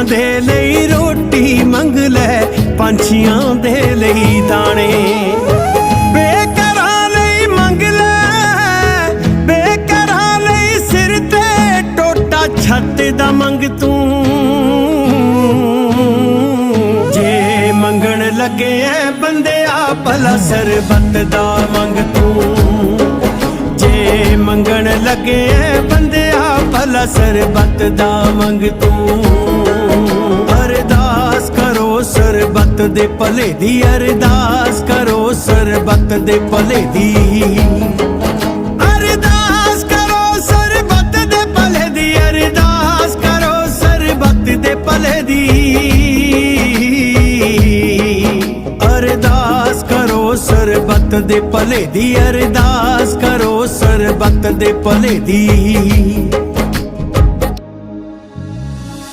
ਬੱਚਿਆਂ ਦੇ ਲਈ ਰੋਟੀ ਮੰਗ ਲੈ, ਪੰਛੀਆਂ ਦੇ ਲਈ ਦਾਣੇ। ਬੇਕਰਾਂ ਲਈ ਮੰਗ ਲੈ, ਬੇਕਰਾਂ ਲਈ ਸਿਰ ਤੇ ਟੋਟਾ ਛੱਤ ਦਾ ਮੰਗ ਤੂੰ। ਜੇ ਮੰਗਣ ਲੱਗੇ ਐ ਬੰਦਿਆ, ਭਲਾ ਸਰਬੱਤ ਦਾ ਮੰਗ ਤੂੰ। ਜੇ ਮੰਗਣ ਲੱਗੇ ਐ ਬੰਦਿਆ, ਭਲਾ ਸਰਬੱਤ ਦਾ ਮੰਗ ਤੂੰ। ਕਰੋ ਸਰਬੱਤ ਦੇ ਭਲੇ ਦੀ ਅਰਦਾਸ ਕਰੋ ਸਰਬੱਤ ਦੇ ਭਲੇ ਦੀ। ਅਰਦਾਸ ਕਰੋ ਸਰਬੱਤ ਦੇ ਭਲੇ ਦੀ ਅਰਦਾਸ ਕਰੋ ਸਰਬੱਤ ਦੇ ਭਲੇ ਦੀ। ਅਰਦਾਸ ਕਰੋ ਸਰਬੱਤ ਦੇ ਭਲੇ ਦੀ ਅਰਦਾਸ ਕਰੋ ਸਰਬੱਤ ਦੇ ਭਲੇ ਦੀ।